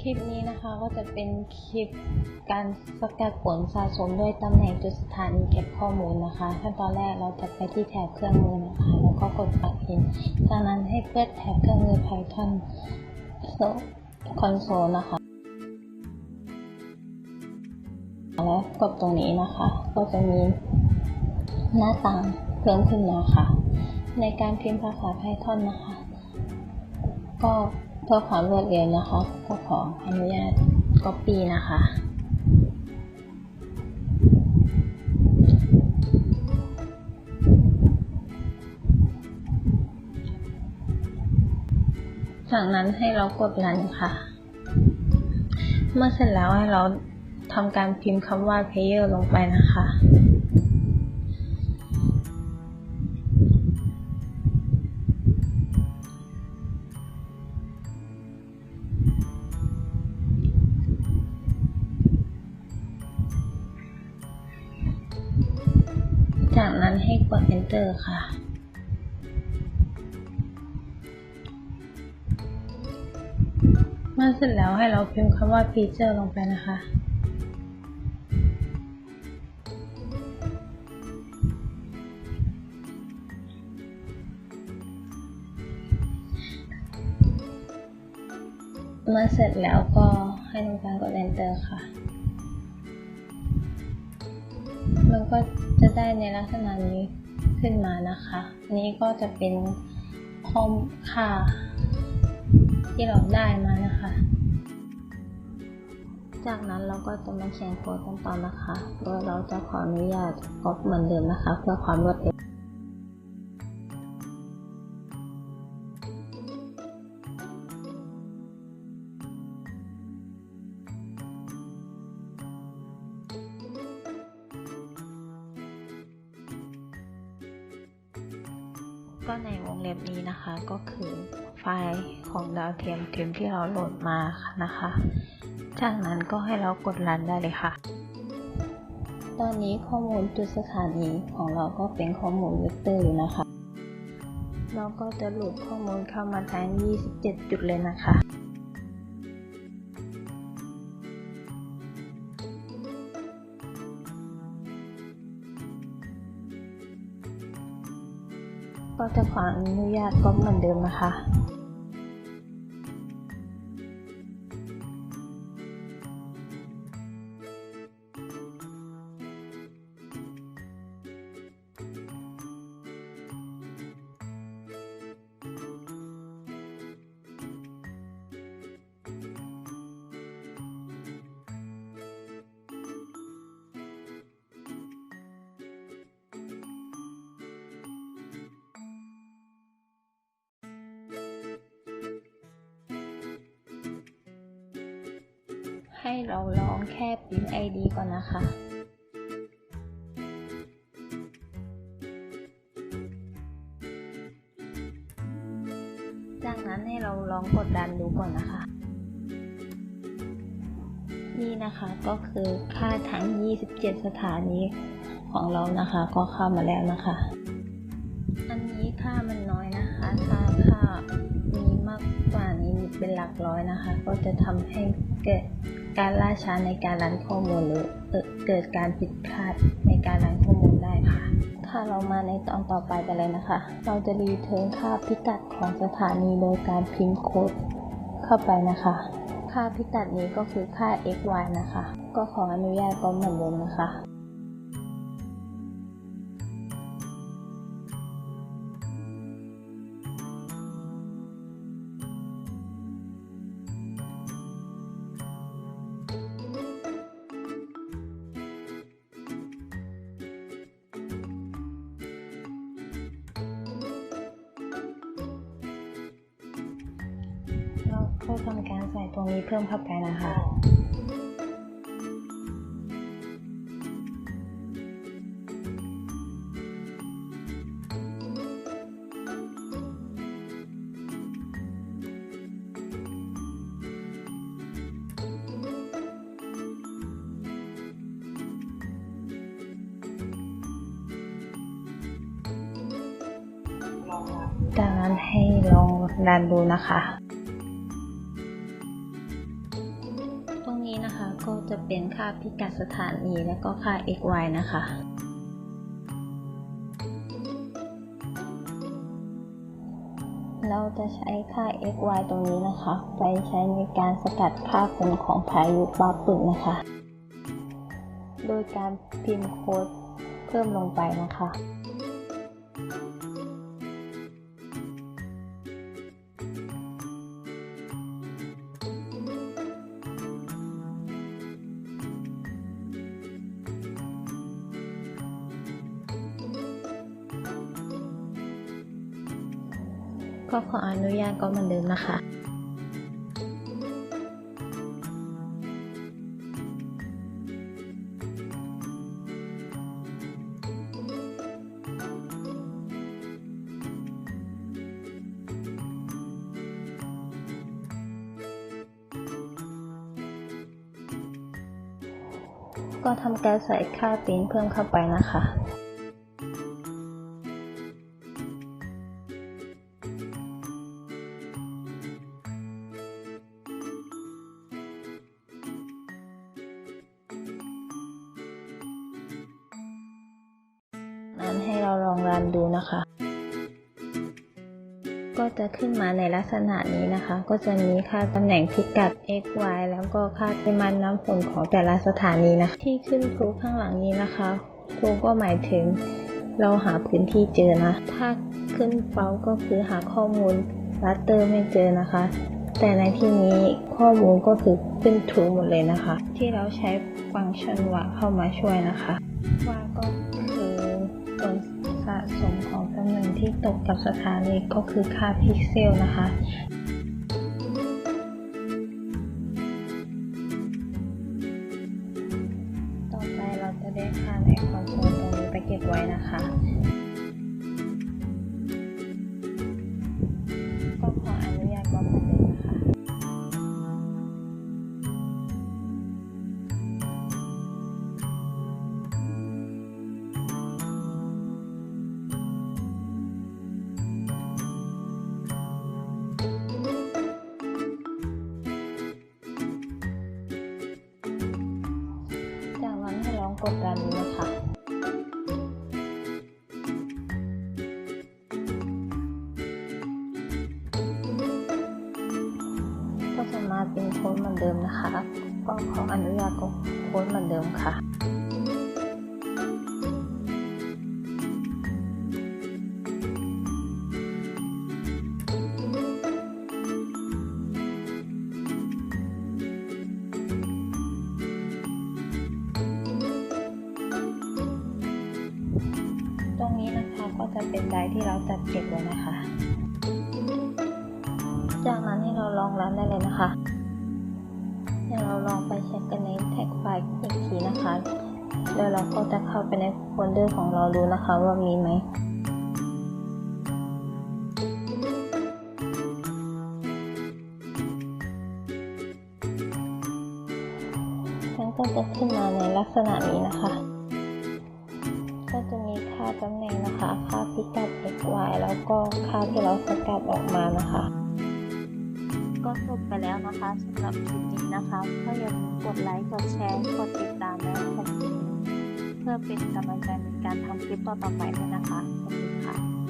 คลิปนี้นะคะก็จะเป็นคลิปการสกัดผลสะสมด้วยตำแหน่งจุดสถานีเก็บข้อมูลนะคะ ขั้นตอนแรกเราจะไปที่แถบเครื่องมือนะคะ แล้วก็กดปัดอิน จากนั้นให้เปิดแถบเครื่องมือ Python console นะคะ แล้วกดตรงนี้นะคะ ก็จะมีหน้าต่างเพิ่มขึ้นมาค่ะในการพิมพ์ภาษา Python นะคะ ก็ พื่อความรวดเร็วนะคะก็ขออนุญาต Copy นะคะ จากนั้นให้เรากดรันค่ะ เมื่อเสร็จแล้วให้เราทำการพิมพ์คำว่า player ลงไปนะคะ จากนั้นให้กด enter ค่ะ เมื่อเสร็จแล้วให้เราพิมพ์คำว่า feature ลงไปนะคะเมื่อเสร็จแล้วก็ให้ทำการกด enter ค่ะมันก็ ได้ในลักษณะนี้ขึ้นมานะคะ นี้ก็จะเป็นข้อมค่า ที่เราได้มานะคะ จากนั้นเราก็จะมาเขียนโค้ดกันต่อนะคะ โดยเราจะขออนุญาตก๊อปเหมือนเดิมนะคะ เพื่อความรวดเร็ว ก็ในวงเล็บนี้นะคะก็คือไฟล์ของดาวเทียมเทียมที่เราโหลดมานะคะ จากนั้นก็ให้เรากดรันได้เลยค่ะ ตอนนี้ข้อมูลจุดสถานีของเราก็เป็นข้อมูลเวกเตอร์อยู่นะคะ เราก็จะโหลดข้อมูลเข้ามาทั้ง 27 จุดเลยนะคะ ก็จะขออนุญาตก็เหมือนเดิมนะคะ ให้เราลองแค่พิมพ์ ID ก่อนนะคะจากนั้นให้เราลองกดดันดูก่อนนะคะ นี่นะคะก็คือค่าทั้ง 27 สถานีของเรานะคะก็เข้ามาแล้วนะคะ อันนี้ค่ามันน้อยนะคะ ถ้าค่ามีมากกว่านี้เป็นหลักร้อยนะคะ ก็จะทำให้เกิด การล่าช้าในการรันข้อมูลหรือเกิดการผิดพลาดในการรันข้อมูลได้ค่ะถ้าเรามาในตอนต่อไปกันเลยนะคะ เราจะรีเทิร์นค่าพิกัดของสถานีโดยการพิมพ์โค้ดเข้าไปนะคะ ค่าพิกัดนี้ก็คือค่า x y นะคะ ก็ขออนุญาตก็เหมือนเดิมนะคะ ก็ทำการใส่ตรงนี้เพิ่มเข้าไปนะคะจากนั้นให้ลองรันดูนะคะ นี้นะคะก็จะเป็นค่าพิกัดสถานีและก็ค่า x y นะคะ เราจะใช้ค่า x y ตรงนี้นะคะ ไปใช้ในการสกัดค่าฝุ่นของพายุปาปึกนะคะ โดยการพิมพ์โค้ดเพิ่มลงไปนะคะ ก็ขออนุญาตก็เหมือนเดิมนะคะก็ทำการใส่ค่าปิ้นเพิ่มเข้าไปนะคะ เราลองรันดูนะคะ ก็จะขึ้นมาในลักษณะนี้นะคะ ก็จะมีค่าตำแหน่งพิกัด x y แล้วก็ค่าปริมาณน้ำฝนของแต่ละสถานีนะคะ ที่ขึ้นพลุข้างหลังนี้นะคะพลุก็หมายถึงเราหาพื้นที่เจอนะ ถ้าขึ้นเป้าก็คือหาข้อมูลรัตเตอร์ไม่เจอนะคะ แต่ในที่นี้ข้อมูลก็คือขึ้นทูหมดเลยนะคะ ที่เราใช้ฟังก์ชันว่าเข้ามาช่วยนะคะ สมของตำแหน่งที่ตกกับสถานีก็คือค่าพิกเซลนะคะต่อไปเราจะได้ค่าในคอนโซลตรงนี้ไปเก็บไว้นะคะ กดดันดูนะคะก็จะมาเป็นโค้ดเหมือนเดิมนะคะก็ขออนุญาตกดโค้ดเหมือนเดิมค่ะ รงนี้นะคะก็จะเป็นไดที่เราจัดเก็บไว้นะคะ จากนั้นให้เราลองรันได้เลยนะคะเดี๋ยวเราลองไปเช็คกันในแท็กไฟล์อีกทีนะคะ แล้วเราก็จะเข้าไปในโฟลเดอร์ของเราดูนะคะว่ามีไหมมันก็จะขึ้นมาในลักษณะนี้นะคะ พิกัด x y แล้วก็ค่าที่เราสกัดออกมานะคะ ก็จบไปแล้วนะคะสำหรับคลิปนี้นะคะ ก็อย่าลืมกดไลค์ กดแชร์ กดติดตามและกดกระดิ่งเพื่อเป็นกำลังใจในการทำคลิปต่อๆไปด้วยนะคะขอบคุณ